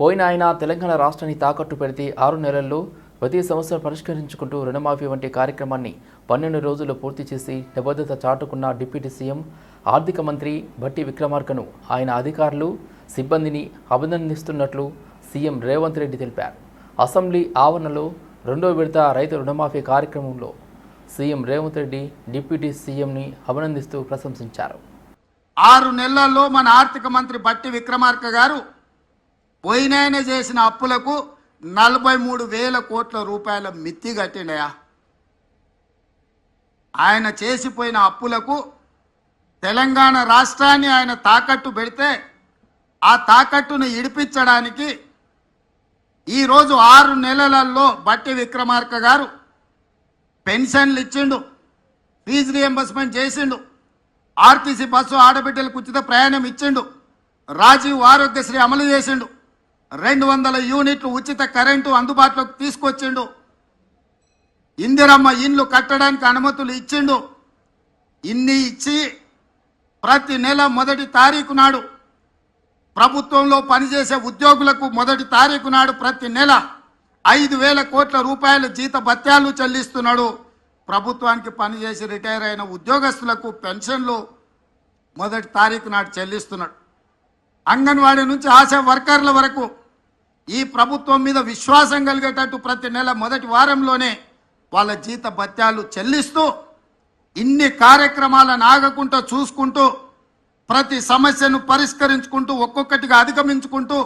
పోయిన ఆయన తెలంగాణ రాష్ట్రాన్ని తాకట్టు పెడితే ఆరు నెలల్లో ప్రతి సంవత్సరం పరిష్కరించుకుంటూ రుణమాఫీ వంటి కార్యక్రమాన్ని పన్నెండు రోజుల్లో పూర్తి చేసి నిబద్ధత చాటుకున్న డిప్యూటీ సీఎం ఆర్థిక మంత్రి భట్టి విక్రమార్కను ఆయన అధికారులు సిబ్బందిని అభినందిస్తున్నట్లు సీఎం రేవంత్ రెడ్డి తెలిపారు. అసెంబ్లీ ఆవరణలో రెండో విడత రైతు రుణమాఫీ కార్యక్రమంలో సీఎం రేవంత్ రెడ్డి డిప్యూటీ సీఎంని అభినందిస్తూ ప్రశంసించారు. ఆరు నెలల్లో మన ఆర్థిక మంత్రి భట్టి విక్రమార్క గారు పోయినాయన చేసిన అప్పులకు నలభై మూడు వేల కోట్ల రూపాయల మిత్తి కట్టిండయా? ఆయన చేసిపోయిన అప్పులకు తెలంగాణ రాష్ట్రాన్ని ఆయన తాకట్టు పెడితే ఆ తాకట్టును ఇడిపించడానికి ఈరోజు ఆరు నెలలలో బట్టి విక్రమార్క గారు పెన్షన్లు ఇచ్చిండు ఫీజు రియంబర్స్మెంట్ చేసిండు ఆర్టీసీ బస్సు ఆడబిడ్డలకు ఉచిత ప్రయాణం ఇచ్చిండు రాజీవ్ ఆరోగ్యశ్రీ అమలు చేసిండు. రెండు వందల యూనిట్లు ఉచిత కరెంటు అందుబాటులోకి తీసుకొచ్చిండు. ఇందిరమ్మ ఇండ్లు కట్టడానికి అనుమతులు ఇచ్చిండు. ఇన్ని ఇచ్చి ప్రతి నెల మొదటి తారీఖు నాడు ప్రభుత్వంలో పనిచేసే ఉద్యోగులకు మొదటి తారీఖు నాడు ప్రతి నెల ఐదు వేల కోట్ల రూపాయల జీత భత్యాలు చెల్లిస్తున్నాడు. ప్రభుత్వానికి పనిచేసి రిటైర్ అయిన ఉద్యోగస్తులకు పెన్షన్లు మొదటి తారీఖు నాడు చెల్లిస్తున్నాడు. అంగన్వాడీ నుంచి ఆశా వర్కర్ల వరకు ఈ ప్రభుత్వం మీద విశ్వాసం కలిగేటట్టు ప్రతి నెల మొదటి వారంలోనే వాళ్ళ జీత భత్యాలు చెల్లిస్తూ ఇన్ని కార్యక్రమాలను ఆగకుండా చూసుకుంటూ ప్రతి సమస్యను పరిష్కరించుకుంటూ ఒక్కొక్కటిగా అధిగమించుకుంటూ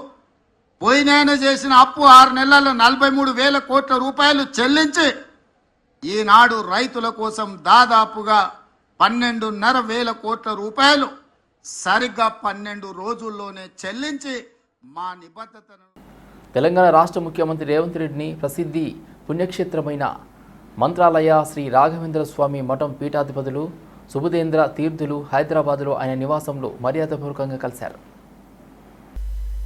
పోయినాయన చేసిన అప్పు ఆరు నెలల్లో నలభై మూడు వేల కోట్ల రూపాయలు చెల్లించి ఈనాడు రైతుల కోసం దాదాపుగా పన్నెండున్నర వేల కోట్ల రూపాయలు సరిగ్గా పన్నెండు రోజుల్లోనే చెల్లించి మా నిబద్ధతను తెలంగాణ రాష్ట్ర ముఖ్యమంత్రి రేవంత్ రెడ్డిని ప్రసిద్ధి పుణ్యక్షేత్రమైన మంత్రాలయ శ్రీ రాఘవేంద్ర స్వామి మఠం పీఠాధిపతులు సుబుదేంద్ర తీర్థులు హైదరాబాద్లో ఆయన నివాసంలో మర్యాదపూర్వకంగా కలిశారు.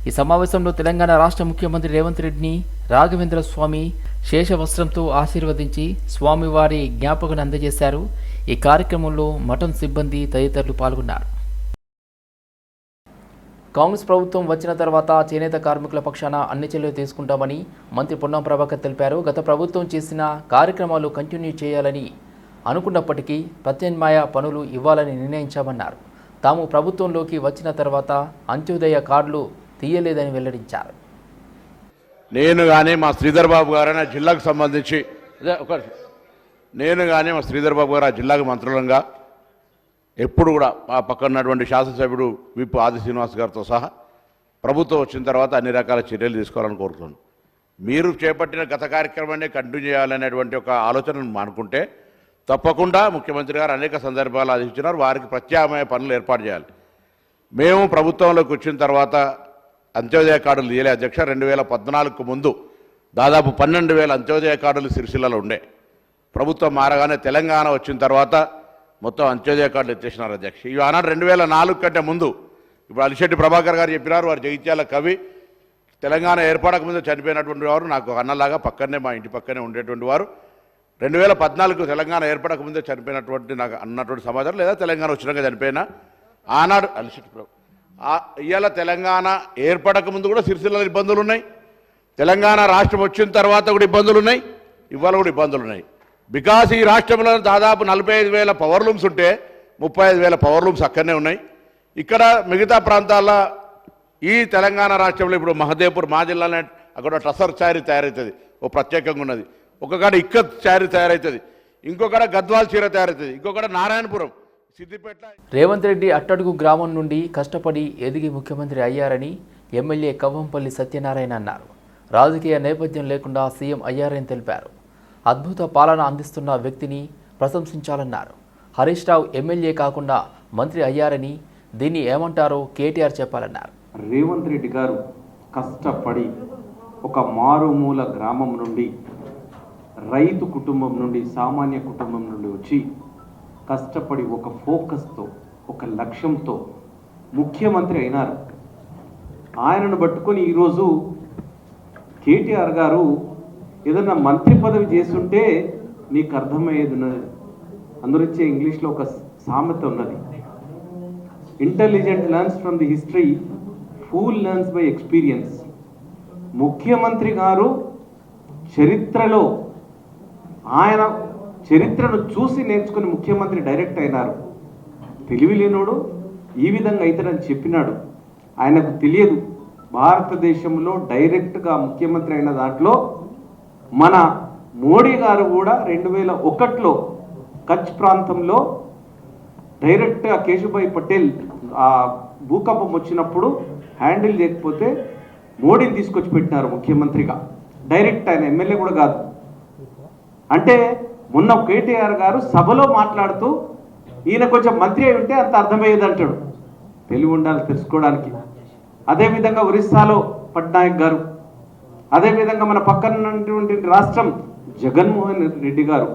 ఈ సమావేశంలో తెలంగాణ రాష్ట్ర ముఖ్యమంత్రి రేవంత్ రెడ్డిని రాఘవేంద్ర స్వామి శేషవస్త్రంతో ఆశీర్వదించి స్వామివారి జ్ఞాపకను అందజేశారు. ఈ కార్యక్రమంలో మఠం సిబ్బంది తదితరులు పాల్గొన్నారు. కాంగ్రెస్ ప్రభుత్వం వచ్చిన తర్వాత చేనేత కార్మికుల పక్షాన అన్ని చర్యలు తీసుకుంటామని మంత్రి పొన్నం ప్రభాకర్ తెలిపారు. గత ప్రభుత్వం చేసిన కార్యక్రమాలు కంటిన్యూ చేయాలని అనుకున్నప్పటికీ ప్రత్యామ్నాయ పనులు ఇవ్వాలని నిర్ణయించామన్నారు. తాము ప్రభుత్వంలోకి వచ్చిన తర్వాత అంత్యోదయ కార్డులు తీయలేదని వెల్లడించారు. నేను కానీ మా శ్రీధర్ బాబు గారు ఆ జిల్లాకు సంబంధించి నేను కానీ మా శ్రీధర్ బాబు గారు ఆ జిల్లాకు మంత్రులంగా ఎప్పుడు కూడా మా పక్కన ఉన్నటువంటి శాసనసభ్యుడు విప్ ఆది శ్రీనివాస్ గారితో సహా ప్రభుత్వం వచ్చిన తర్వాత అన్ని రకాల చర్యలు తీసుకోవాలని కోరుతున్నాను. మీరు చేపట్టిన గత కార్యక్రమాన్ని కంటిన్యూ చేయాలనేటువంటి ఒక ఆలోచనను మానుకుంటే తప్పకుండా ముఖ్యమంత్రి గారు అనేక సందర్భాలు ఆదేశించినారు. వారికి ప్రత్యామ్నాయ పనులు ఏర్పాటు చేయాలి. మేము ప్రభుత్వంలోకి వచ్చిన తర్వాత అంత్యోదయ కార్డులు తీయలే. అధ్యక్ష రెండు వేల పద్నాలుగుకు ముందు దాదాపు పన్నెండు వేల అంత్యోదయ కార్డులు సిరిసిల్లలో ఉండే. ప్రభుత్వం మారగానే తెలంగాణ వచ్చిన తర్వాత మొత్తం అంత్యోదయ కార్డులు ఎత్తేసినారు అధ్యక్ష. ఇవి ఆనాడు రెండు వేల నాలుగు కంటే ముందు. ఇప్పుడు అలిశెట్టి ప్రభాకర్ గారు చెప్పినారు వారు జగిత్యాల కవి. తెలంగాణ ఏర్పడక ముందు చనిపోయినటువంటి వారు నాకు అన్నలాగా పక్కనే మా ఇంటి పక్కనే ఉండేటువంటి వారు. రెండు వేల పద్నాలుగు తెలంగాణ ఏర్పడక ముందే చనిపోయినటువంటి నాకు అన్నటువంటి సమాచారం లేదా తెలంగాణ వచ్చినాక చనిపోయినా. ఆనాడు అలిశెట్టి ప్రభు ఇవాళ తెలంగాణ ఏర్పడక ముందు కూడా సిరిసిల్ల ఇబ్బందులు ఉన్నాయి తెలంగాణ రాష్ట్రం వచ్చిన తర్వాత కూడా ఇబ్బందులు ఉన్నాయి ఇవాళ కూడా ఇబ్బందులు ఉన్నాయి బికాస్ ఈ రాష్ట్రంలో దాదాపు నలభై ఐదు వేల పవర్ లూమ్స్ ఉంటే ముప్పై ఐదు వేల పవర్ లూమ్స్ అక్కడనే ఉన్నాయి. ఇక్కడ మిగతా ప్రాంతాల్లో ఈ తెలంగాణ రాష్ట్రంలో ఇప్పుడు మహదేవ్పూర్ మా జిల్లానే అక్కడ టసర్ చారీ తయారవుతుంది ఓ ప్రత్యేకంగా ఉన్నది. ఒకకాడ ఇక్కత్ చారీ తయారవుతుంది ఇంకొకడ గద్వాల్ చీర తయారవుతుంది ఇంకొకడ నారాయణపురం. సిద్దిపేట రేవంత్ రెడ్డి అట్టడుగు గ్రామం నుండి కష్టపడి ఎదిగి ముఖ్యమంత్రి అయ్యారని ఎమ్మెల్యే కవ్వంపల్లి సత్యనారాయణ అన్నారు. రాజకీయ నేపథ్యం లేకుండా సీఎం అయ్యారని తెలిపారు. అద్భుత పాలన అందిస్తున్న వ్యక్తిని ప్రశంసించాలన్నారు. హరీష్ రావు ఎమ్మెల్యే కాకుండా మంత్రి అయ్యారని దీన్ని ఏమంటారో కేటీఆర్ చెప్పాలన్నారు. రేవంత్ రెడ్డి గారు కష్టపడి ఒక మారుమూల గ్రామం నుండి రైతు కుటుంబం నుండి సామాన్య కుటుంబం నుండి వచ్చి కష్టపడి ఒక ఫోకస్తో ఒక లక్ష్యంతో ముఖ్యమంత్రి అయినారు. ఆయనను పట్టుకొని ఈరోజు కేటీఆర్ గారు ఏదన్నా మంత్రి పదవి చేస్తుంటే నీకు అర్థమయ్యేది ఉన్నది. అందరిచ్చే ఇంగ్లీష్లో ఒక సామెత ఉన్నది. Intelligent learns from the history fool learns by experience ముఖ్యమంత్రి గారు చరిత్రలో ఆయన చరిత్రను చూసి నేర్చుకుని ముఖ్యమంత్రి డైరెక్ట్ అయినారు. తెలివి లేనోడు ఈ విధంగా అయితేనని చెప్పినాడు. ఆయనకు తెలియదు. భారతదేశంలో డైరెక్ట్గా ముఖ్యమంత్రి అయిన దాంట్లో మన మోడీ గారు కూడా రెండు వేల ఒకటిలో కచ్ ప్రాంతంలో డైరెక్ట్గా కేశుభాయ్ పటేల్ ఆ భూకంపం వచ్చినప్పుడు హ్యాండిల్ చేయకపోతే మోడీని తీసుకొచ్చి పెట్టినారు ముఖ్యమంత్రిగా. డైరెక్ట్ ఆయన ఎమ్మెల్యే కూడా కాదు. అంటే మొన్న కేటీఆర్ గారు సభలో మాట్లాడుతూ ఈయన కొంచెం మంత్రి అయి ఉంటే అంత అర్థమయ్యేది అంటాడు. తెలివి ఉండాలి తెలుసుకోవడానికి. అదేవిధంగా ఒరిస్సాలో పట్నాయక్ గారు అదేవిధంగా మన పక్కనటువంటి రాష్ట్రం జగన్మోహన్ రెడ్డి గారు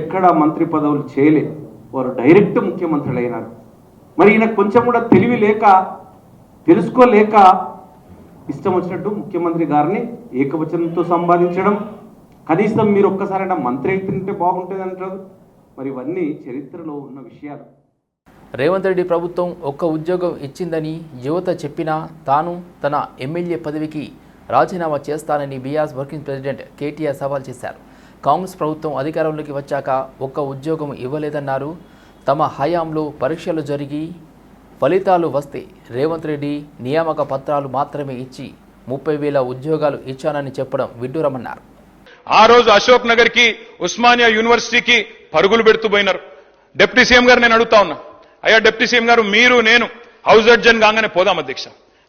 ఎక్కడ మంత్రి పదవులు చేయలే. వారు డైరెక్ట్ ముఖ్యమంత్రులు అయినారు మరి ఈయన కొంచెం కూడా తెలివి లేక తెలుసుకోలేక ఇష్టం వచ్చినట్టు ముఖ్యమంత్రి గారిని ఏకవచనంతో సంపాదించడం కనీసం మీరు ఒక్కసారైనా మంత్రి అయితే బాగుంటుంది అంటారు. మరి ఇవన్నీ చరిత్రలో ఉన్న విషయాలు. రేవంత్ రెడ్డి ప్రభుత్వం ఒక్క ఉద్యోగం ఇచ్చిందని యువత చెప్పినా తాను తన ఎమ్మెల్యే పదవికి రాజీనామా చేస్తానని బీఆర్ఎస్ వర్కింగ్ ప్రెసిడెంట్ కేటీఆర్ సవాల్ చేశారు. కాంగ్రెస్ ప్రభుత్వం అధికారంలోకి వచ్చాక ఒక్క ఉద్యోగం ఇవ్వలేదన్నారు. తమ హయాంలో పరీక్షలు జరిగి ఫలితాలు వస్తే రేవంత్ రెడ్డి నియామక పత్రాలు మాత్రమే ఇచ్చి ముప్పై వేల ఉద్యోగాలు ఇచ్చానని చెప్పడం విడ్డూరమన్నారు. ఆ రోజు అశోక్ నగర్కి ఉస్మానియా యూనివర్సిటీకి పరుగులు పెడుతూ పోయినారు. డిప్యూటీ సీఎం గారు నేను అడుగుతా ఉన్నా. అయ్యా డిప్యూటీ సీఎం గారు మీరు నేను హౌస్ అడ్జన్ కాగానే పోదాం అధ్యక్ష.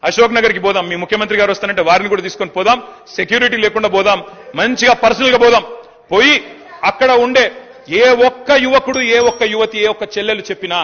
అశోక్ నగర్కి పోదాం. మీ ముఖ్యమంత్రి గారు వస్తానంటే వారిని కూడా తీసుకొని పోదాం. సెక్యూరిటీ లేకుండా పోదాం. మంచిగా పర్సనల్గా పోదాం. పోయి అక్కడ ఉండే ఏ ఒక్క యువకుడు ఏ ఒక్క యువతి ఏ ఒక్క చెల్లెలు చెప్పినా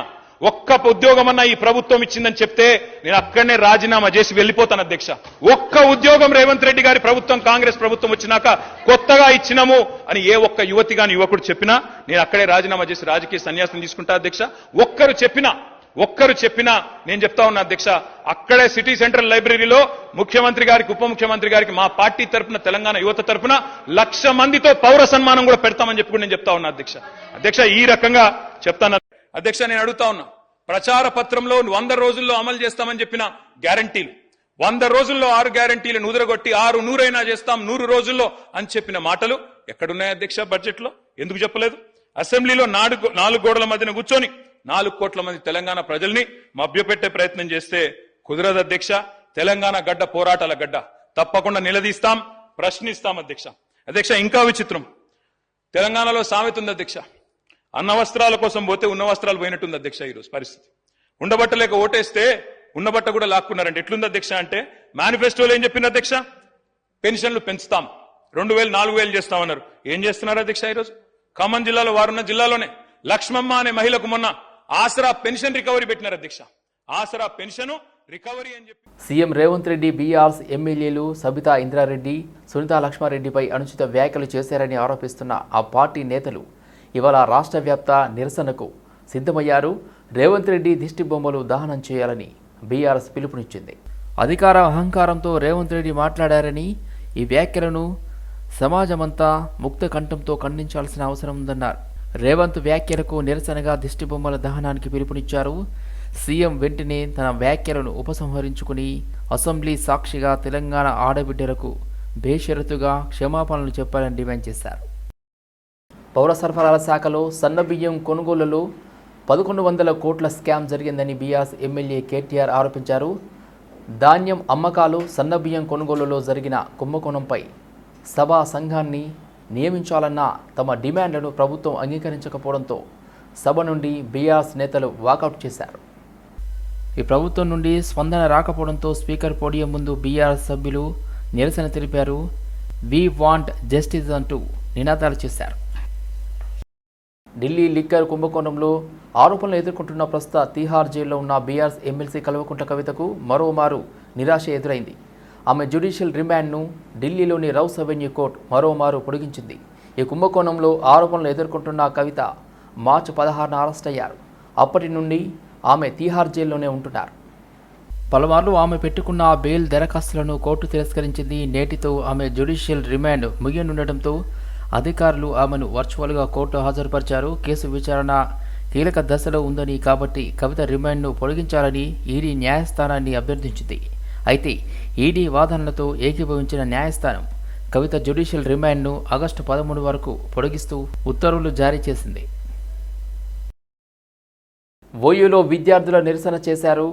ఒక్క ఉద్యోగమన్నా ఈ ప్రభుత్వం ఇచ్చిందని చెప్తే నేను అక్కడనే రాజీనామా చేసి వెళ్ళిపోతాను అధ్యక్ష. ఒక్క ఉద్యోగం రేవంత్ రెడ్డి గారి ప్రభుత్వం కాంగ్రెస్ ప్రభుత్వం వచ్చినాక కొత్తగా ఇచ్చినాము అని ఏ ఒక్క యువతి గాని యువకుడు చెప్పినా నేను అక్కడే రాజీనామా చేసి రాజకీయ సన్యాసం తీసుకుంటా అధ్యక్ష. ఒక్కరు చెప్పినా ఒక్కరు చెప్పినా నేను చెప్తా ఉన్నా అధ్యక్ష అక్కడే సిటీ సెంట్రల్ లైబ్రరీలో ముఖ్యమంత్రి గారికి ఉప ముఖ్యమంత్రి గారికి మా పార్టీ తరపున తెలంగాణ యువత తరపున లక్ష మందితో పౌర సన్మానం కూడా పెడతామని చెప్పి నేను చెప్తా ఉన్నా అధ్యక్ష. అధ్యక్ష ఈ రకంగా చెప్తాను. అధ్యక్ష నేను అడుగుతా ఉన్నా ప్రచార పత్రంలో వంద రోజుల్లో అమలు చేస్తామని చెప్పిన గ్యారంటీలు. వంద రోజుల్లో ఆరు గ్యారంటీలు నుదరగొట్టి ఆరు నూరైనా చేస్తాం నూరు రోజుల్లో అని చెప్పిన మాటలు ఎక్కడున్నాయి అధ్యక్ష బడ్జెట్లో ఎందుకు చెప్పలేదు? అసెంబ్లీలో నాలుగు నాలుగు గోడల మధ్యన కూర్చొని నాలుగు కోట్ల మంది తెలంగాణ ప్రజల్ని మభ్యపెట్టే ప్రయత్నం చేస్తే కుదరదు అధ్యక్ష. తెలంగాణ గడ్డ పోరాటాల గడ్డ. తప్పకుండా నిలదీస్తాం ప్రశ్నిస్తాం అధ్యక్ష. అధ్యక్ష ఇంకా విచిత్రం. తెలంగాణలో సామెత ఉంది అధ్యక్ష. అన్న వస్త్రాల కోసం పోతే ఉన్న వస్త్రాలు పోయినట్టుంది అధ్యక్ష ఈరోజు పరిస్థితి. ఉండబట్టలేక ఓటేస్తే ఉన్నబట్ట కూడా లాక్కున్నారంటే ఎట్లుంది అధ్యక్ష అంటే మేనిఫెస్టోలో ఏం చెప్పింది అధ్యక్ష? పెన్షన్లు పెంచుతాం. రెండు వేలు నాలుగు వేలు చేస్తామన్నారు. ఏం చేస్తున్నారు అధ్యక్ష ఈరోజు? ఖమ్మం జిల్లాలో వారున్న జిల్లాలోనే. లక్ష్మమ్మ అనే మహిళకు మొన్న ఆసరా పెన్షన్ రికవరీ పెట్టినారు అధ్యక్ష. ఆసరా పెన్షన్ రికవరీ అని చెప్పి సీఎం రేవంత్ రెడ్డి బీఆర్స్ ఎమ్మెల్యేలు సబితా ఇంద్రారెడ్డి సునీతా లక్ష్మారెడ్డిపై అనుచిత వ్యాఖ్యలు చేశారని ఆరోపిస్తున్న ఆ పార్టీ నేతలు ఇవాళ రాష్ట్ర వ్యాప్త నిరసనకు సిద్ధమయ్యారు. రేవంత్ రెడ్డి దిష్టి బొమ్మలు దహనం చేయాలని బీఆర్ఎస్ పిలుపునిచ్చింది. అధికార అహంకారంతో రేవంత్ రెడ్డి మాట్లాడారని ఈ వ్యాఖ్యలను సమాజమంతా ముక్త కంఠంతో ఖండించాల్సిన అవసరం ఉందన్నారు. రేవంత్ వ్యాఖ్యలకు నిరసనగా దిష్టిబొమ్మల దహనానికి పిలుపునిచ్చారు. సీఎం వెంటనే తన వ్యాఖ్యలను ఉపసంహరించుకుని అసెంబ్లీ సాక్షిగా తెలంగాణ ఆడబిడ్డలకు బేషరతుగా క్షమాపణలు చెప్పాలని డిమాండ్ చేశారు. పౌర సరఫరాల శాఖలో సన్నబియ్యం కొనుగోలులో పదకొండు వందల కోట్ల స్కామ్ జరిగిందని బీఆర్ఎస్ ఎమ్మెల్యే కేటీఆర్ ఆరోపించారు. ధాన్యం అమ్మకాలు సన్నబియ్యం కొనుగోలులో జరిగిన కుంభకోణంపై సభా సంఘాన్ని నియమించాలన్న తమ డిమాండ్లను ప్రభుత్వం అంగీకరించకపోవడంతో సభ నుండి బీఆర్ఎస్ నేతలు వాకౌట్ చేశారు. ఈ ప్రభుత్వం నుండి స్పందన రాకపోవడంతో స్పీకర్ పోడియం ముందు బీఆర్ఎస్ సభ్యులు నిరసన తెలిపారు. వి వాంట్ జస్టిస్ అంటూ నినాదాలు చేశారు. ఢిల్లీ లిక్కర్ కుంభకోణంలో ఆరోపణలు ఎదుర్కొంటున్న ప్రస్తుత తీహార్ జైల్లో ఉన్న బీఆర్ఎస్ ఎమ్మెల్సీ కల్వకుంట్ల కవితకు మరోమారు నిరాశ ఎదురైంది. ఆమె జ్యుడిషియల్ రిమాండ్ను ఢిల్లీలోని రౌస్ అవెన్యూ కోర్టు మరోమారు పొడిగించింది. ఈ కుంభకోణంలో ఆరోపణలు ఎదుర్కొంటున్న కవిత మార్చి పదహారున అరెస్ట్ అయ్యారు. అప్పటి నుండి ఆమె తీహార్ జైల్లోనే ఉంటున్నారు. పలుమార్లు ఆమె పెట్టుకున్న బెయిల్ దరఖాస్తులను కోర్టు తిరస్కరించింది. నేటితో ఆమె జ్యుడిషియల్ రిమాండ్ ముగియనుండటంతో అధికారులు ఆమెను వర్చువల్గా కోర్టు హాజరుపరిచారు. కేసు విచారణ కీలక దశలో ఉందని కాబట్టి కవిత రిమాండ్ను పొడిగించాలని ఈడీ న్యాయస్థానాన్ని అభ్యర్థించింది. అయితే ఈడీ వాదనలతో ఏకీభవించిన న్యాయస్థానం కవిత జ్యుడిషియల్ రిమాండ్ను ఆగస్టు పదమూడు వరకు పొడిగిస్తూ ఉత్తర్వులు జారీ చేసింది. ఓయూలో విద్యార్థుల నిరసన చేశారు.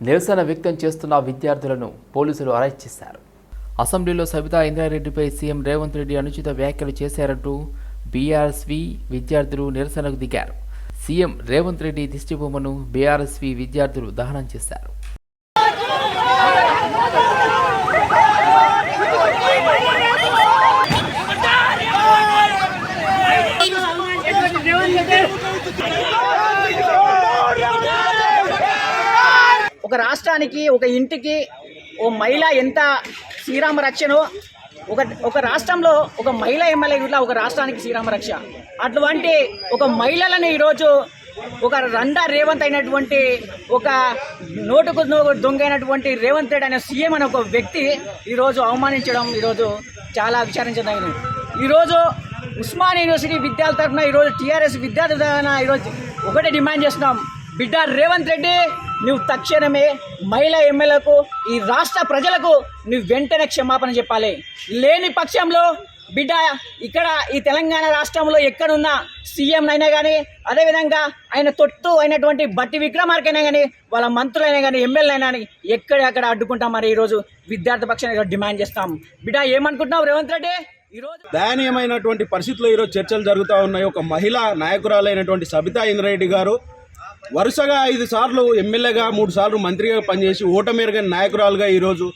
నిరసన వ్యక్తం చేస్తున్న విద్యార్థులను పోలీసులు అరెస్ట్ చేశారు. అసెంబ్లీలో సబితా ఇంద్రారెడ్డిపై సీఎం రేవంత్ రెడ్డి అనుచిత వ్యాఖ్యలు చేశారంటూ బీఆర్ఎస్వి విద్యార్థులు నిరసనకు దిగారు. సీఎం రేవంత్ రెడ్డి దిష్టిబొమ్మను బీఆర్ఎస్వి విద్యార్థులు దహనం చేశారు. ఒక రాష్ట్రానికి ఒక ఇంటికి ఓ మహిళ ఎంత శ్రీరామ రక్షనో ఒక ఒక రాష్ట్రంలో ఒక మహిళ ఎమ్మెల్యే ఇట్లా ఒక రాష్ట్రానికి శ్రీరామ రక్ష. అటువంటి ఒక మహిళలను ఈరోజు ఒక రండా రేవంత్ అయినటువంటి ఒక నోటుకు దొంగ అయినటువంటి రేవంత్ రెడ్డి అనే సీఎం అనే ఒక వ్యక్తి ఈరోజు అవమానించడం ఈరోజు చాలా విచారించదగినది ఈరోజు ఉస్మాన్ యూనివర్సిటీ విద్యార్థుల తరఫున ఈరోజు టీఆర్ఎస్ విద్యార్థి తరఫున ఈరోజు ఒకటే డిమాండ్ చేస్తున్నాం. బిడ్డ రేవంత్ రెడ్డి నువ్వు తక్షణమే మహిళా ఎమ్మెల్యేలకు ఈ రాష్ట్ర ప్రజలకు నువ్వు వెంటనే క్షమాపణ చెప్పాలి. లేని పక్షంలో బిడ్డ ఇక్కడ ఈ తెలంగాణ రాష్ట్రంలో ఎక్కడున్న సీఎం అయినా కానీ అదేవిధంగా ఆయన తొట్టు అయినటువంటి బట్టి విక్రమార్కైనా కానీ వాళ్ళ మంత్రులైనా కానీ ఎమ్మెల్యే అయినా కానీ ఎక్కడెక్కడ అడ్డుకుంటాం మరి ఈరోజు విద్యార్థి పక్షాన్ని డిమాండ్ చేస్తాం. బిడ్డ ఏమనుకుంటున్నావు రేవంత్ రెడ్డి? ఈరోజు దయనీయమైనటువంటి పరిస్థితుల్లో ఈరోజు చర్చలు జరుగుతూ ఉన్నాయి. ఒక మహిళా నాయకురాలైనటువంటి సబితా ఇంద్రారెడ్డి గారు వరుసగా ఐదు సార్లు ఎమ్మెల్యేగా మూడు సార్లు మంత్రిగా పనిచేసి ఓటమేరగని నాయకురాలుగా ఈరోజు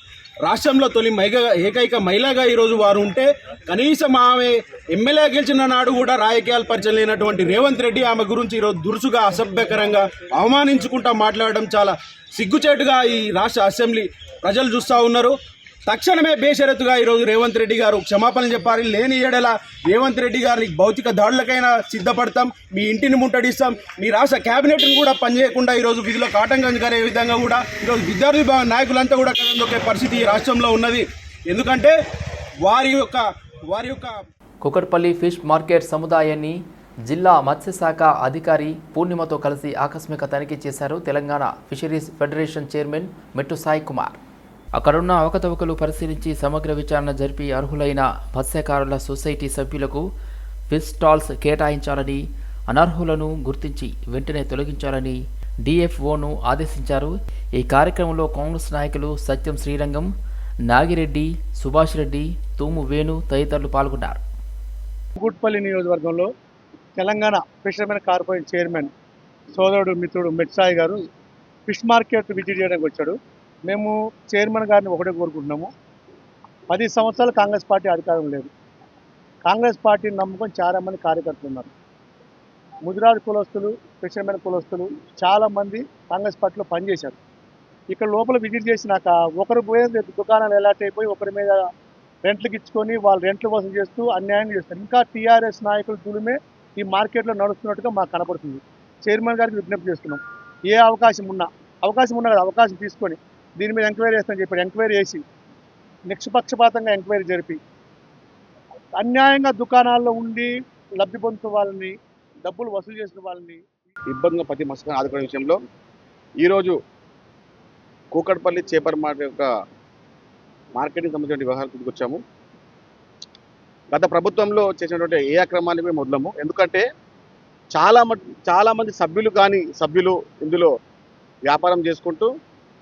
రాష్ట్రంలో తొలి మైగ ఏకైక మహిళగా ఈరోజు వారు ఉంటే కనీసం ఆమె ఎమ్మెల్యే గెలిచిన నాడు కూడా రాజకీయాలు పరిచయం లేనటువంటి రేవంత్ రెడ్డి ఆమె గురించి ఈరోజు దురుసుగా అసభ్యకరంగా అవమానించుకుంటా మాట్లాడడం చాలా సిగ్గుచేటుగా ఈ రాష్ట్ర అసెంబ్లీ ప్రజలు చూస్తూ ఉన్నారు. తక్షణమే బేషరతుగా ఈరోజు రేవంత్ రెడ్డి గారు క్షమాపణ చెప్పాలి. లేని ఏడల రేవంత్ రెడ్డి గారిని భౌతిక దాడులకైనా సిద్ధపడతాం. మీ ఇంటిని ముట్టడిస్తాం. మీ రాష్ట్ర క్యాబినెట్ని కూడా పనిచేయకుండా ఈరోజు విధిలో ఆటంకం కలిగే విధంగా కూడా ఈరోజు విద్యార్థి నాయకులంతా కూడా కదందొక్కే పరిస్థితి ఈ రాష్ట్రంలో ఉన్నది. ఎందుకంటే వారి యొక్క వారి యొక్క కుకట్పల్లి ఫిష్ మార్కెట్ సముదాయాన్ని జిల్లా మత్స్యశాఖ అధికారి పూర్ణిమతో కలిసి ఆకస్మిక తనిఖీ చేశారు తెలంగాణ ఫిషరీస్ ఫెడరేషన్ చైర్మన్ మెట్టు సాయి కుమార్. అక్కడున్న అవకతవకలు పరిశీలించి సమగ్ర విచారణ జరిపి అర్హులైన మత్స్యకారుల సొసైటీ సభ్యులకు ఫిష్ స్టాల్స్ కేటాయించాలని అనర్హులను గుర్తించి వెంటనే తొలగించాలని డిఎఫ్ఓను ఆదేశించారు. ఈ కార్యక్రమంలో కాంగ్రెస్ నాయకులు సత్యం శ్రీరంగం నాగిరెడ్డి సుభాష్ రెడ్డి తూము వేణు తదితరులు పాల్గొన్నారు. గుట్పల్లి నియోజకవర్గంలో తెలంగాణ ఫిషర్మెన్ కార్పొరేషన్ చైర్మన్ సోదరుడు మిత్రుడు మెట్సాయి గారు ఫిష్ మార్కెట్ విజిట్ చేయడానికి వచ్చాడు. మేము చైర్మన్ గారిని ఒకటే కోరుకుంటున్నాము. పది సంవత్సరాలు కాంగ్రెస్ పార్టీ అధికారం లేదు. కాంగ్రెస్ పార్టీని నమ్ముకొని చాలామంది కార్యకర్తలు ఉన్నారు. ముదిరాజు కులస్తులు కృష్ణమైన కులస్తులు చాలామంది కాంగ్రెస్ పార్టీలో పనిచేశారు. ఇక్కడ లోపల విజిట్ చేసినాక ఒకరు పోయే దుకాణాలు ఎలాట్ అయిపోయి ఒకరి మీద రెంట్లకు ఇచ్చుకొని వాళ్ళు రెంట్లు వసూలు చేస్తూ అన్యాయం చేస్తారు. ఇంకా టీఆర్ఎస్ నాయకులు తులిమే ఈ మార్కెట్లో నడుస్తున్నట్టుగా మాకు కనపడుతుంది. చైర్మన్ గారికి విజ్ఞప్తి చేస్తున్నాం. ఏ అవకాశం ఉన్నా అవకాశం ఉన్నా కదా అవకాశం తీసుకొని దీని మీద ఎంక్వైరీ చేస్తామని చెప్పాడు ఎంక్వైరీ చేసి నిష్పక్షపాతంగా ఎంక్వైరీ జరిపి అన్యాయంగా దుకాణాల్లో ఉండి లబ్ధి పొందుతున్న వాళ్ళని డబ్బులు వసూలు చేసిన వాళ్ళని ఇబ్బందులు ప్రతి మత్స్యకారులను ఆదుకునే విషయంలో ఈరోజు కూకట్పల్లి చేపర్ మార్కెట్ యొక్క మార్కెటింగ్ సంబంధించిన వ్యవహారం తీసుకొచ్చాము గత ప్రభుత్వంలో చేసినటువంటి ఏ అక్రమాన్ని మేము వదలము ఎందుకంటే చాలా చాలామంది సభ్యులు కానీ సభ్యులు ఇందులో వ్యాపారం చేసుకుంటూ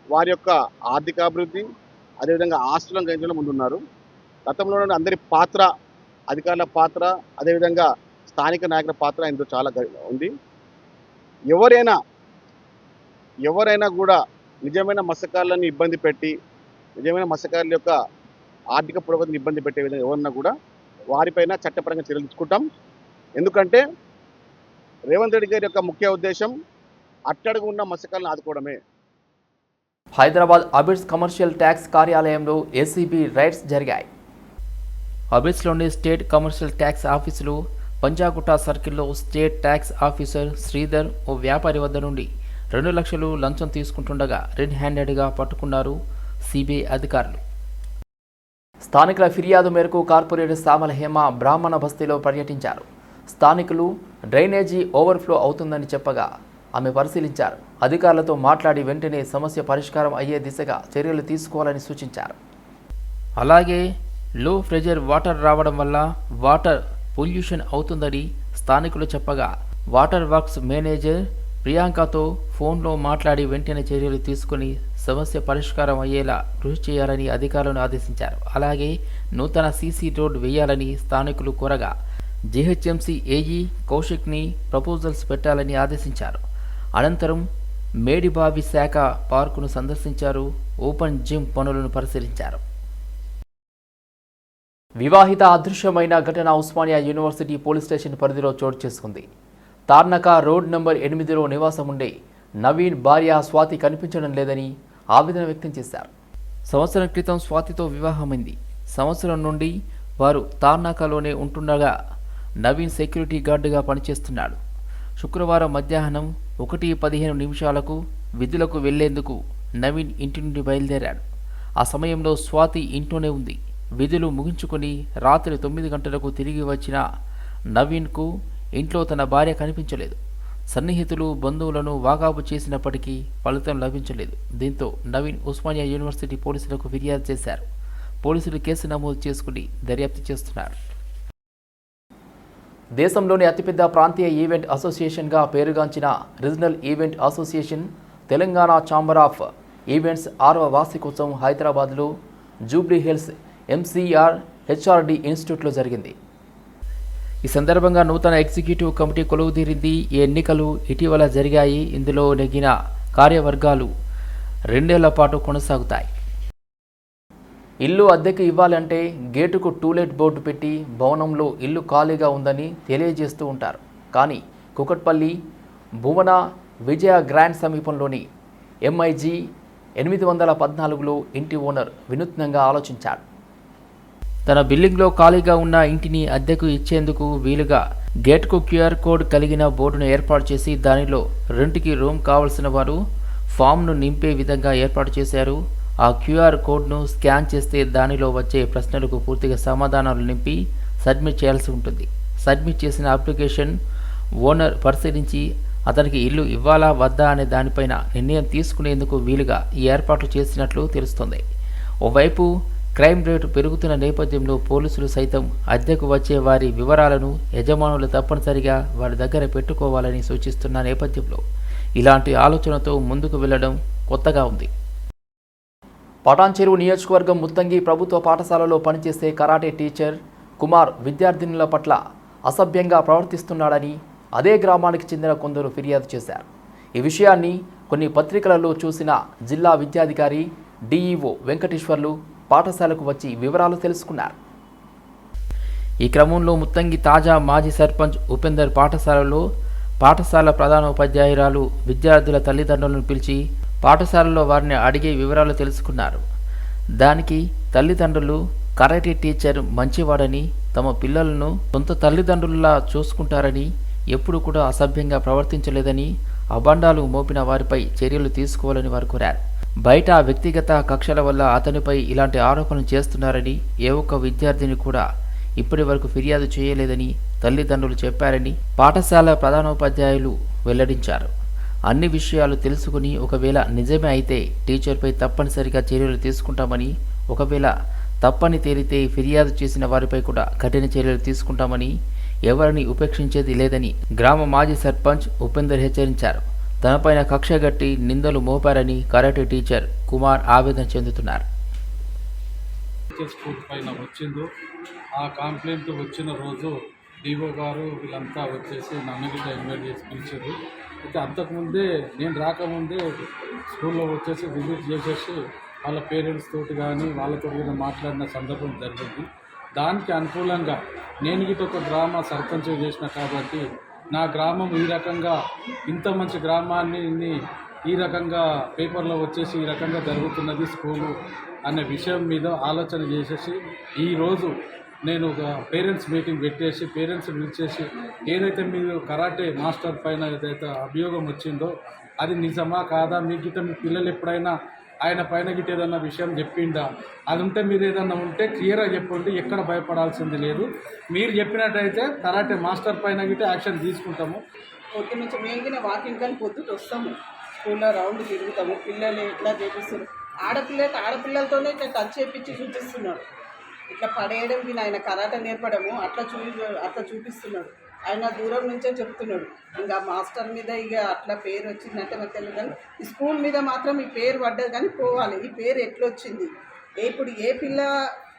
వారి యొక్క ఆర్థికాభివృద్ధి అదేవిధంగా ఆస్తులను గ్రహించడం ముందున్నారు. గతంలో అందరి పాత్ర అధికారుల పాత్ర అదేవిధంగా స్థానిక నాయకుల పాత్ర ఇందులో చాలా ఉంది. ఎవరైనా ఎవరైనా కూడా నిజమైన మత్స్యకారులను ఇబ్బంది పెట్టి నిజమైన మత్స్యకారుల యొక్క ఆర్థిక పురోగతిని ఇబ్బంది పెట్టే విధంగా ఎవరన్నా కూడా వారిపైన చట్టపరంగా చర్యలు తీసుకుంటాం. ఎందుకంటే రేవంత్ రెడ్డి గారి యొక్క ముఖ్య ఉద్దేశం అట్టడుగు ఉన్న మత్స్యకారులను ఆదుకోవడమే. హైదరాబాద్ అబిడ్స్ కమర్షియల్ ట్యాక్స్ కార్యాలయంలో ఏసీబీ రైడ్స్ జరిగాయి. అబిడ్స్లోని స్టేట్ కమర్షియల్ ట్యాక్స్ ఆఫీసులు పంజాగుట్ట సర్కిల్లో స్టేట్ ట్యాక్స్ ఆఫీసర్ శ్రీధర్ ఓ వ్యాపారి వద్ద నుండి రెండు లక్షలు లంచం తీసుకుంటుండగా రెడ్ హ్యాండెడ్గా పట్టుకున్నారు సిబిఐ అధికారులు. స్థానికుల ఫిర్యాదు మేరకు కార్పొరేటర్ సామల హేమ బ్రాహ్మణ బస్తీలో పర్యటించారు. స్థానికులు డ్రైనేజీ ఓవర్ఫ్లో అవుతుందని చెప్పగా ఆమె పరిశీలించారు. అధికారులతో మాట్లాడి వెంటనే సమస్య పరిష్కారం అయ్యే దిశగా చర్యలు తీసుకోవాలని సూచించారు. అలాగే లో ప్రెజర్ వాటర్ రావడం వల్ల వాటర్ పొల్యూషన్ అవుతుందని స్థానికులు చెప్పగా వాటర్ వర్క్స్ మేనేజర్ ప్రియాంకతో ఫోన్లో మాట్లాడి వెంటనే చర్యలు తీసుకుని సమస్య పరిష్కారం అయ్యేలా కృషి చేయాలని అధికారులను ఆదేశించారు. అలాగే నూతన సీసీ రోడ్ వేయాలని స్థానికులు కోరగా జీహెచ్ఎంసీ ఏఈ కౌశిక్ని ప్రపోజల్స్ పెట్టాలని ఆదేశించారు. అనంతరం మేడిబావి శాఖ పార్కును సందర్శించారు. ఓపెన్ జిమ్ పనులను పరిశీలించారు. వివాహిత అదృశ్యమైన ఘటన ఉస్మానియా యూనివర్సిటీ పోలీస్ స్టేషన్ పరిధిలో చోటు చేసుకుంది. తార్నక రోడ్ నంబర్ ఎనిమిదిలో నివాసం ఉండే నవీన్ భార్య స్వాతి కనిపించడం లేదని ఆవేదన వ్యక్తం చేశారు. సంవత్సరం క్రితం స్వాతితో వివాహమైంది. సంవత్సరం నుండి వారు తార్నాకలోనే ఉంటుండగా నవీన్ సెక్యూరిటీ గార్డుగా పనిచేస్తున్నాడు. శుక్రవారం మధ్యాహ్నం ఒకటి పదిహేను నిమిషాలకు విధులకు వెళ్ళేందుకు నవీన్ ఇంటి నుండి బయలుదేరాడు. ఆ సమయంలో స్వాతి ఇంట్లోనే ఉంది. విధులు ముగించుకొని రాత్రి తొమ్మిది గంటలకు తిరిగి వచ్చిన నవీన్కు ఇంట్లో తన భార్య కనిపించలేదు. సన్నిహితులు బంధువులను వాగాబు చేసినప్పటికీ ఫలితం లభించలేదు. దీంతో నవీన్ ఉస్మానియా యూనివర్సిటీ పోలీసులకు ఫిర్యాదు చేశారు. పోలీసులు కేసు నమోదు చేసుకుని దర్యాప్తు చేస్తున్నారు. దేశంలోని అతిపెద్ద ప్రాంతీయ ఈవెంట్ అసోసియేషన్గా పేరుగాంచిన regional event association Telangana chamber of events ఆరవ వార్షికోత్సవం హైదరాబాద్లో జూబ్లీ హిల్స్ ఎంసీఆర్ హెచ్ఆర్డి ఇన్స్టిట్యూట్లో జరిగింది. ఈ సందర్భంగా నూతన ఎగ్జిక్యూటివ్ కమిటీ కొలువుదీరింది ఈ ఎన్నికలు ఇటీవల జరిగాయి. ఇందులో నెగిన కార్యవర్గాలు రెండేళ్ళ పాటు కొనసాగుతాయి. ఇల్లు అద్దెకు ఇవ్వాలంటే గేటుకు టూలెట్ బోర్డు పెట్టి భవనంలో ఇల్లు ఖాళీగా ఉందని తెలియజేస్తూ ఉంటారు. కానీ కుకట్పల్లి భువన విజయ గ్రాండ్ సమీపంలోని ఎంఐజీ ఎనిమిది వందల పద్నాలుగులో ఇంటి ఓనర్ వినూత్నంగా ఆలోచించాడు. తన బిల్డింగ్లో ఖాళీగా ఉన్న ఇంటిని అద్దెకు ఇచ్చేందుకు వీలుగా గేట్కు క్యూఆర్ కోడ్ కలిగిన బోర్డును ఏర్పాటు చేసి దానిలో రెంట్కి రూమ్ కావలసిన వారు ఫామ్ను నింపే విధంగా ఏర్పాటు చేశారు. ఆ క్యూఆర్ కోడ్ను స్కాన్ చేస్తే దానిలో వచ్చే ప్రశ్నలకు పూర్తిగా సమాధానాలు నింపి సబ్మిట్ చేయాల్సి ఉంటుంది. సబ్మిట్ చేసిన అప్లికేషన్ ఓనర్ పరిశీలించి అతనికి ఇల్లు ఇవ్వాలా వద్దా అనే దానిపైన నిర్ణయం తీసుకునేందుకు వీలుగా ఈ ఏర్పాట్లు చేసినట్లు తెలుస్తోంది. ఓవైపు క్రైమ్ రేటు పెరుగుతున్న నేపథ్యంలో పోలీసులు సైతం అద్దెకు వచ్చే వారి వివరాలను యజమానులు తప్పనిసరిగా వారి దగ్గర పెట్టుకోవాలని సూచిస్తున్న నేపథ్యంలో ఇలాంటి ఆలోచనతో ముందుకు వెళ్ళడం కొత్తగా ఉంది. పటాన్చెరువు నియోజకవర్గం ముత్తంగి ప్రభుత్వ పాఠశాలలో పనిచేసే కరాటే టీచర్ కుమార్ విద్యార్థినుల పట్ల అసభ్యంగా ప్రవర్తిస్తున్నాడని అదే గ్రామానికి చెందిన కొందరు ఫిర్యాదు చేశారు. ఈ విషయాన్ని కొన్ని పత్రికలలో చూసిన జిల్లా విద్యాధికారి డిఈఓ వెంకటేశ్వర్లు పాఠశాలకు వచ్చి వివరాలు తెలుసుకున్నారు. ఈ క్రమంలో ముత్తంగి తాజా మాజీ సర్పంచ్ ఉపేందర్ పాఠశాలలో పాఠశాల ప్రధానోపాధ్యాయురాలు విద్యార్థుల తల్లిదండ్రులను పిలిచి పాఠశాలలో వారిని అడిగే వివరాలు తెలుసుకున్నారు. దానికి తల్లిదండ్రులు కరాటే టీచర్ మంచివాడని తమ పిల్లలను సొంత తల్లిదండ్రుల్లా చూసుకుంటారని ఎప్పుడు కూడా అసభ్యంగా ప్రవర్తించలేదని అబండాలు మోపిన వారిపై చర్యలు తీసుకోవాలని వారు కోరారు. బయట వ్యక్తిగత కక్షల వల్ల అతనిపై ఇలాంటి ఆరోపణలు చేస్తున్నారని ఏ ఒక్క విద్యార్థిని కూడా ఇప్పటి వరకు ఫిర్యాదు చేయలేదని తల్లిదండ్రులు చెప్పారని పాఠశాల ప్రధానోపాధ్యాయులు వెల్లడించారు. అన్ని విషయాలు తెలుసుకుని ఒకవేళ నిజమే అయితే టీచర్పై తప్పనిసరిగా చర్యలు తీసుకుంటామని ఒకవేళ తప్పని తేలితే ఫిర్యాదు చేసిన వారిపై కూడా కఠిన చర్యలు తీసుకుంటామని ఎవరిని ఉపేక్షించేది లేదని గ్రామ మాజీ సర్పంచ్ ఉపేందర్ హెచ్చరించారు. తనపైన కక్షగట్టి నిందలు మోపారని కరాటే టీచర్ కుమార్ ఆవేదన చెందుతున్నారు. స్కూల్ పైన వచ్చిందో ఆ కంప్లైంట్ వచ్చిన రోజు డిఓ గారు వీళ్ళంతా వచ్చేసి నన్ను ఇన్వైట్ చేసి పిలిచారు అయితే అంతకుముందే నేను రాకముందే స్కూల్లో వచ్చేసి విజిట్ చేసేసి వాళ్ళ పేరెంట్స్ తోటి కానీ వాళ్ళతో కూడా మాట్లాడిన సందర్భం జరిగింది. దానికి అనుకూలంగా నేను గిట్ట ఒక గ్రామ సర్పంచ్ చేసిన కాబట్టి నా గ్రామం ఈ రకంగా ఇంత మంచి గ్రామాన్ని ఈ రకంగా పేపర్లో వచ్చేసి ఈ రకంగా జరుగుతున్నది స్కూలు అనే విషయం మీద ఆలోచన చేసేసి ఈరోజు నేను ఒక పేరెంట్స్ మీటింగ్ పెట్టేసి పేరెంట్స్ పిలిచేసి ఏదైతే మీరు కరాటే మాస్టర్ పైన ఏదైతే అభియోగం వచ్చిందో అది నిజమా కాదా? మీ గిట్ట మీ పిల్లలు ఎప్పుడైనా ఆయన పైన గిట్ట ఏదన్నా విషయం చెప్పిందా? అది ఉంటే మీరు ఏదన్నా ఉంటే క్లియర్గా చెప్పండి ఎక్కడ భయపడాల్సింది లేదు. మీరు చెప్పినట్టయితే కరాటే మాస్టర్ పైన గిట్ట యాక్షన్ తీసుకుంటాము. పొద్దు నుంచి మేము వాకింగ్ కానీ పొద్దుట వస్తాము. స్కూల్లో రౌండ్ తిరుగుతాము పిల్లలు ఎట్లా చేపిస్తారు? ఆడపిల్లలతో ఆడపిల్లలతోనే ఇట్లా టచ్ చేపించి చూపిస్తున్నాడు ఇట్లా పడేయడం విని ఆయన కరాట నేర్పడము అట్లా చూ అట్లా చూపిస్తున్నాడు. ఆయన దూరం నుంచే చెప్తున్నాడు. ఇంకా మాస్టర్ మీద ఇక అట్లా పేరు వచ్చిందంటే నాకు తెలియదు కానీ ఈ స్కూల్ మీద మాత్రం ఈ పేరు పడ్డది కానీ పోవాలి. ఈ పేరు ఎట్లొచ్చింది? ఇప్పుడు ఏ పిల్ల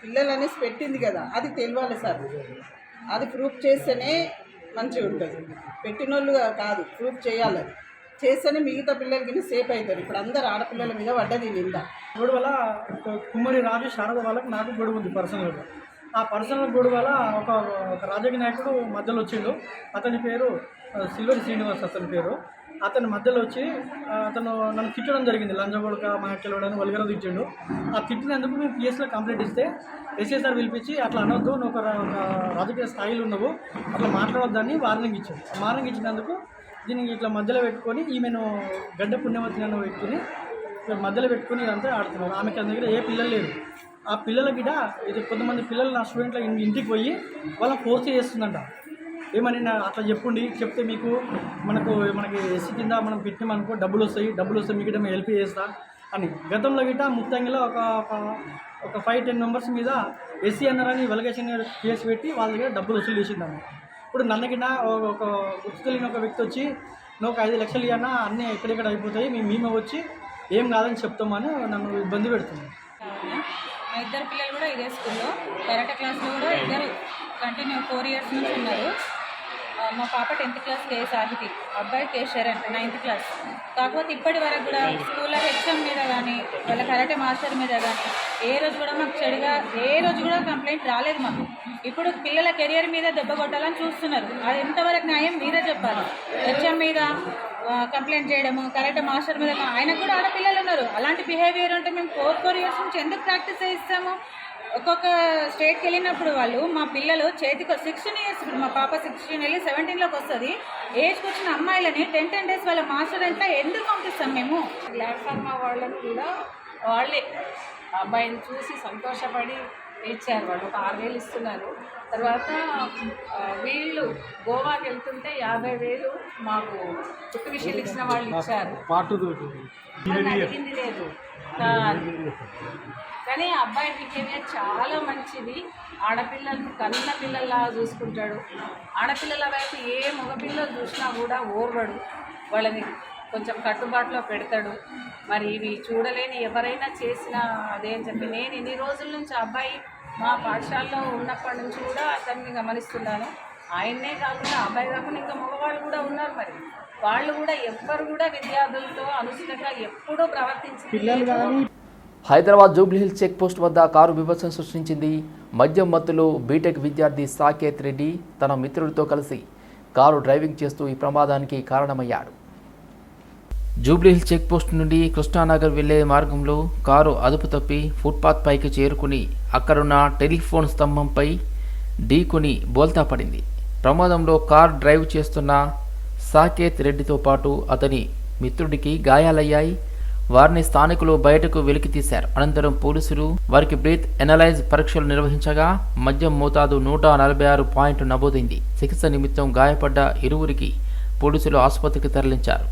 పిల్లలు అనేసి పెట్టింది కదా అది తెలియాలి సార్. అది ప్రూఫ్ చేస్తేనే మంచిగా ఉంటుంది పెట్టిన వాళ్ళు కాదు ప్రూఫ్ చేయాలి. అది చేస్తేనే మిగతా పిల్లలకి సేఫ్ అవుతారు. ఇప్పుడు అందరు ఆడపిల్లల మీద పడ్డది నింద. గొడవ వల్ల కుమ్మరి రాజు శారద వాళ్ళకి నాకు గొడవ ఉంది పర్సనల్గా ఆ పర్సనల్ గొడవ వల్ల ఒక ఒక రాజకీయ నాయకుడు మధ్యలో వచ్చిండు. అతని పేరు సిల్వర్ సిల్వరి శ్రీనివాస్ అతని పేరు. అతని మధ్యలో వచ్చి అతను నన్ను తిట్టడం జరిగింది. లంజగొడక మాకెళ్ళడానికి వల్గర తిట్టిండు. ఆ తిట్టినందుకు మేము పిఎస్లో కంప్లైంట్ ఇస్తే ఎస్ఎస్ఆర్ సార్ పిలిపించి అట్లా అనొద్దు నువ్వు ఒక రాజకీయ స్థాయిలో ఉన్నావు అట్లా మాట్లాడొద్దని వార్నింగ్ ఇచ్చాడు. వార్నింగ్ ఇచ్చినందుకు దీనికి ఇట్లా మధ్యలో పెట్టుకొని ఈమెను గడ్డ పుణ్యవతి అన్న పెట్టుకుని ఇట్లా మధ్యలో పెట్టుకుని ఇదంతా ఆడుతున్నారు. ఆమెకి అంత దగ్గర ఏ పిల్లలు లేరు. ఆ పిల్లల గిట ఇది కొంతమంది పిల్లలు నా స్టూడెంట్ల ఇంటికి పోయి వాళ్ళని ఫోర్స్ చేస్తుందంట. ఏమని నా అట్లా చెప్పుండి చెప్తే మీకు మనకు మనకి ఎస్సీ కింద మనం పెట్టినామనుకో డబ్బులు వస్తాయి డబ్బులు వస్తే మీకు మేము హెల్ప్ చేస్తా అని. గతంలో గిట్ట ముత్తంగిలో ఒక ఒక- ఒక ఫైవ్ టెన్ మెంబర్స్ మీద ఎస్సీ అన్నారని వెలగేషన్ కేసు పెట్టి వాళ్ళ దగ్గర డబ్బులు వసూలు చేసిందాము ఇప్పుడు నన్నగిన ఒక గుర్తు తెలియని ఒక వ్యక్తి వచ్చి నువ్వు ఒక ఐదు లక్షలు ఇవ్వనా అన్నీ ఎక్కడెక్కడ అయిపోతాయి మేము మేము వచ్చి ఏం కాదని చెప్తామని నన్ను ఇబ్బంది పెడుతుంది. మా ఇద్దరు పిల్లలు కూడా ఇదే స్కూల్లో. కరాటే క్లాస్లో కూడా ఇద్దరు కంటిన్యూ ఫోర్ ఇయర్స్ నుంచి ఉన్నారు. మా పాప టెన్త్ క్లాస్ కే సాహితి అబ్బాయి కే శరణ్ నైన్త్ క్లాస్. కాకపోతే ఇప్పటి వరకు కూడా స్కూల్లో హెచ్ఎం మీద కానీ వాళ్ళ కరాటే మాస్టర్ మీద కానీ ఏ రోజు కూడా మాకు చెడుగా ఏ రోజు కూడా కంప్లైంట్ రాలేదు మాకు. ఇప్పుడు పిల్లల కెరియర్ మీద దెబ్బ కొట్టాలని చూస్తున్నారు. అది ఎంతవరకు న్యాయం మీరే చెప్పాలి. హెచ్ఎం మీద కంప్లైంట్ చేయడము కరెక్ట్ మాస్టర్ మీద ఆయనకు కూడా ఆడపిల్లలు ఉన్నారు. అలాంటి బిహేవియర్ ఉంటే మేము ఫోర్ ఫోర్ ఇయర్స్ నుంచి ఎందుకు ప్రాక్టీస్ చేయిస్తాము? ఒక్కొక్క స్టేట్కి వెళ్ళినప్పుడు వాళ్ళు మా పిల్లలు చేతికి సిక్స్టీన్ ఇయర్స్ ఇప్పుడు మా పాప సిక్స్టీన్ వెళ్ళి సెవెంటీన్లోకి వస్తుంది. ఏజ్కి వచ్చిన అమ్మాయిలని టెన్ టెన్ డేస్ వాళ్ళ మాస్టర్ అంటే ఎందుకు పంపిస్తాం మేము? ప్లాట్ఫామ్ వాళ్ళని కూడా వాళ్ళే అబ్బాయిని చూసి సంతోషపడి ఇచ్చారు వాళ్ళు. ఒక ఆరు వేలు ఇస్తున్నారు. తర్వాత వీళ్ళు గోవాకి వెళ్తుంటే యాభై వేలు మాకు చుట్టు విషయాలు ఇచ్చిన వాళ్ళు ఇచ్చారు. లేదు. కానీ అబ్బాయి బిహేవియర్ చాలా మంచిది. ఆడపిల్లలు కన్న పిల్లల్లా చూసుకుంటాడు. ఆడపిల్లల వైపు ఏ మగపిల్ల చూసినా కూడా ఓర్వడు. వాళ్ళని కొంచెం కట్టుబాటులో పెడతాడు. మరి ఇవి చూడలేని ఎవరైనా చేసిన అదే అని చెప్పి నేను ఇన్ని రోజుల నుంచి ఆ అబ్బాయి మా పాఠశాలలో ఉన్నప్పటి నుంచి కూడా అతన్ని గమనిస్తున్నాను. ఆయన్నే కాకుండా అబ్బాయి కాకుండా ఇంకా మగవాళ్ళు కూడా ఉన్నారు మరి. వాళ్ళు కూడా ఎవ్వరు కూడా విద్యార్థులతో అనుచితంగా ఎప్పుడూ ప్రవర్తించి హైదరాబాద్ జూబ్లీహిల్స్ చెక్ పోస్ట్ వద్ద కారు విభత్సం సృష్టించింది మద్యం మత్తులో బీటెక్ విద్యార్థి సాకేత్ రెడ్డి తన మిత్రుడితో కలిసి కారు డ్రైవింగ్ చేస్తూ ఈ ప్రమాదానికి కారణమయ్యాడు. జూబ్లీహిల్స్ చెక్ పోస్ట్ నుండి కృష్ణానగర్ వెళ్ళే మార్గంలో కారు అదుపు తప్పి ఫుట్పాత్ పైకి చేరుకుని అక్కడున్న టెలిఫోన్ స్తంభంపై ఢీకొని బోల్తా పడింది. ప్రమాదంలో కార్ డ్రైవ్ చేస్తున్న సాకేత్ రెడ్డితో పాటు అతని మిత్రుడికి గాయాలయ్యాయి. వారిని స్థానికులు బయటకు వెలికి తీశారు. అనంతరం పోలీసులు వారికి బ్రీత్ ఎనలైజ్ పరీక్షలు నిర్వహించగా మద్యం మోతాదు నూట నలభై ఆరు పాయింట్ నమోదైంది. చికిత్స నిమిత్తం గాయపడ్డ ఇరువురికి పోలీసులు ఆసుపత్రికి తరలించారు.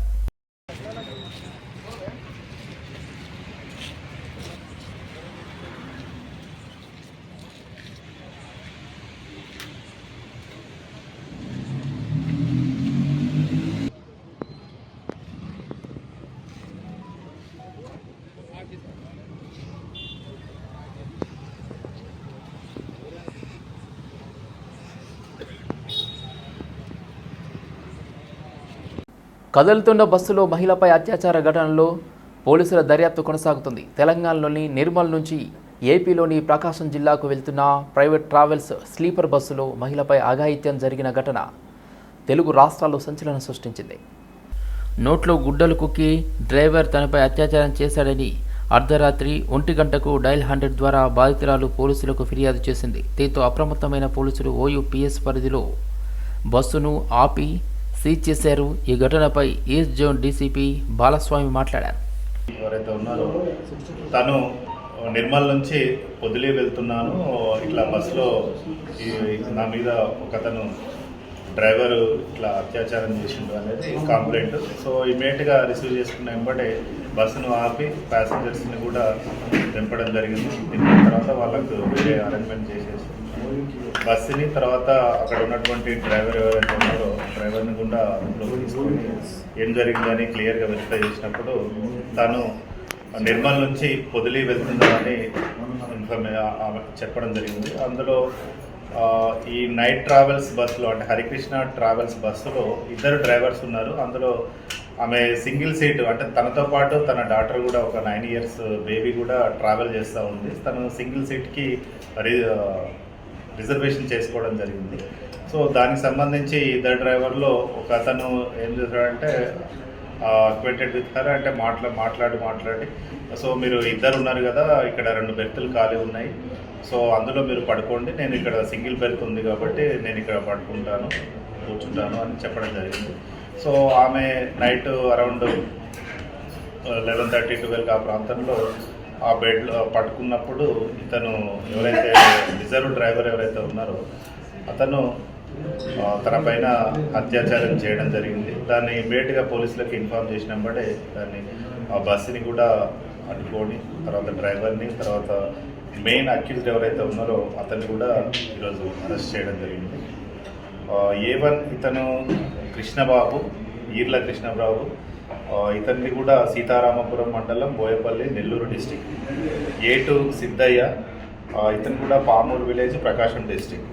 కదులుతున్న బస్సులో మహిళపై అత్యాచార ఘటనలో పోలీసుల దర్యాప్తు కొనసాగుతుంది. తెలంగాణలోని నిర్మల్ నుంచి ఏపీలోని ప్రకాశం జిల్లాకు వెళ్తున్న ప్రైవేట్ ట్రావెల్స్ స్లీపర్ బస్సులో మహిళపై అఘాయిత్యం జరిగిన ఘటన తెలుగు రాష్ట్రాల్లో సంచలనం సృష్టించింది. నోట్లో గుడ్డలు కుక్కి డ్రైవర్ తనపై అత్యాచారం చేశాడని అర్ధరాత్రి ఒంటి గంటకు డైల్ హండ్రెడ్ ద్వారా బాధితురాలు పోలీసులకు ఫిర్యాదు చేసింది. దీంతో అప్రమత్తమైన పోలీసులు ఓయూపీఎస్ పరిధిలో బస్సును ఆపి సీజ్ చేశారు. ఈ ఘటనపై ఈస్ట్ జోన్ డీసీపీ బాలస్వామి మాట్లాడారు. ఎవరైతే ఉన్నారో తను నిర్మల్ నుంచి పొదిలి వెళ్తున్నాను. ఇట్లా బస్సులో నా మీద ఒకతను డ్రైవర్ ఇట్లా అత్యాచారం చేసిండు అనేది కంప్లైంట్. సో ఇమీడియట్గా రిసీవ్ చేసుకున్న వెంబడే బస్సును ఆపి ప్యాసింజర్స్ని కూడా దింపడం జరిగింది. దింపిన తర్వాత వాళ్ళకు వేరే అరేంజ్మెంట్ చేసేసి బస్సుని తర్వాత అక్కడ ఉన్నటువంటి డ్రైవర్ ఎవరైతే ఉన్నారో డ్రైవర్ని కూడా తీసుకొని ఏం జరిగిందని క్లియర్గా వెరిఫై చేసినప్పుడు తను నిర్మల్ నుంచి పొదిలి వెళ్తుందని ఇన్ఫర్మే ఆమె చెప్పడం జరిగింది. అందులో ఈ నైట్ ట్రావెల్స్ బస్సులో అంటే హరికృష్ణ ట్రావెల్స్ బస్సులో ఇద్దరు డ్రైవర్స్ ఉన్నారు. అందులో ఆమె సింగిల్ సీట్ అంటే తనతో పాటు తన డాటర్ కూడా ఒక నైన్ ఇయర్స్ బేబీ కూడా ట్రావెల్ చేస్తూ ఉంది. తను సింగిల్ సీట్కి రిజర్వేషన్ చేసుకోవడం జరిగింది. సో దానికి సంబంధించి ఇద్దరు డ్రైవర్లో ఒక అతను ఏం చేశాడంటే అక్వేటెడ్ విత్ హర్ అంటే మాట్లా మాట్లాడి మాట్లాడి సో మీరు ఇద్దరు ఉన్నారు కదా ఇక్కడ రెండు బెర్తులు ఖాళీ ఉన్నాయి. సో అందులో మీరు పడుకోండి. నేను ఇక్కడ సింగిల్ బెర్త్ ఉంది కాబట్టి నేను ఇక్కడ పడుకుంటాను కూర్చుంటాను అని చెప్పడం జరిగింది. సో ఆమె night around eleven thirty twelve ఆ ప్రాంతంలో ఆ బెడ్లో పట్టుకున్నప్పుడు ఇతను ఎవరైతే రిజర్వ్ డ్రైవర్ ఎవరైతే ఉన్నారో అతను తన పైన అత్యాచారం చేయడం జరిగింది. దాన్ని ఇమీడియట్గా పోలీసులకు ఇన్ఫార్మ్ చేసినప్పుడే దాన్ని ఆ బస్సుని కూడా అడ్డుకొని తర్వాత డ్రైవర్ని తర్వాత మెయిన్ అక్యూజ్డ్ ఎవరైతే ఉన్నారో అతన్ని కూడా ఈరోజు అరెస్ట్ చేయడం జరిగింది. ఏ వన్ ఇతను కృష్ణబాబు ఈర్ల కృష్ణబాబు ఇతన్ని కూడా సీతారామపురం మండలం Boyapalli Nellore district. A two Siddaiah ఇతను కూడా పామూరు విలేజ్ ప్రకాశం డిస్టిక్.